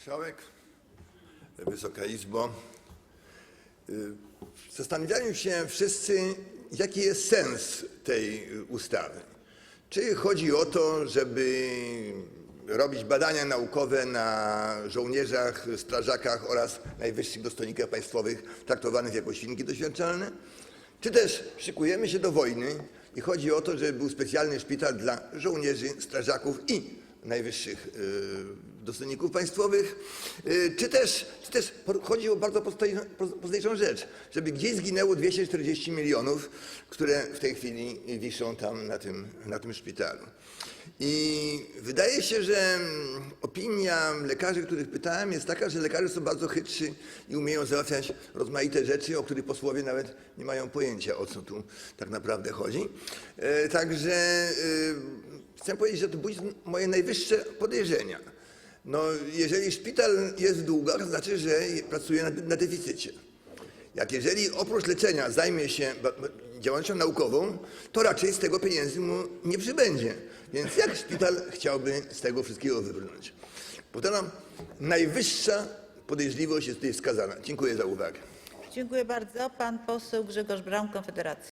Marszałek, Wysoka Izbo. Y, Zastanawiają się wszyscy, jaki jest sens tej ustawy. Czy chodzi o to, żeby robić badania naukowe na żołnierzach, strażakach oraz najwyższych dostojnikach państwowych traktowanych jako świnki doświadczalne? Czy też szykujemy się do wojny i chodzi o to, żeby był specjalny szpital dla żołnierzy, strażaków i najwyższych y, dostojników państwowych, y, czy też, czy też chodzi o bardzo pozdejrzą rzecz, żeby gdzieś zginęło 240 milionów, które w tej chwili wiszą tam na tym, na tym szpitalu. I wydaje się, że mm, opinia lekarzy, których pytałem, jest taka, że lekarze są bardzo chytrzy i umieją załatwiać rozmaite rzeczy, o których posłowie nawet nie mają pojęcia, o co tu tak naprawdę chodzi. E, Także e, chcę powiedzieć, że to budzi moje najwyższe podejrzenia. No, jeżeli szpital jest w długach, znaczy, że pracuje na, na deficycie. Jak jeżeli oprócz leczenia zajmie się działalnością naukową, to raczej z tego pieniędzy mu nie przybędzie. Więc jak szpital chciałby z tego wszystkiego wybrnąć? Powtarzam, najwyższa podejrzliwość jest tutaj wskazana. Dziękuję za uwagę. Dziękuję bardzo. Pan poseł Grzegorz Braun, Konfederacja.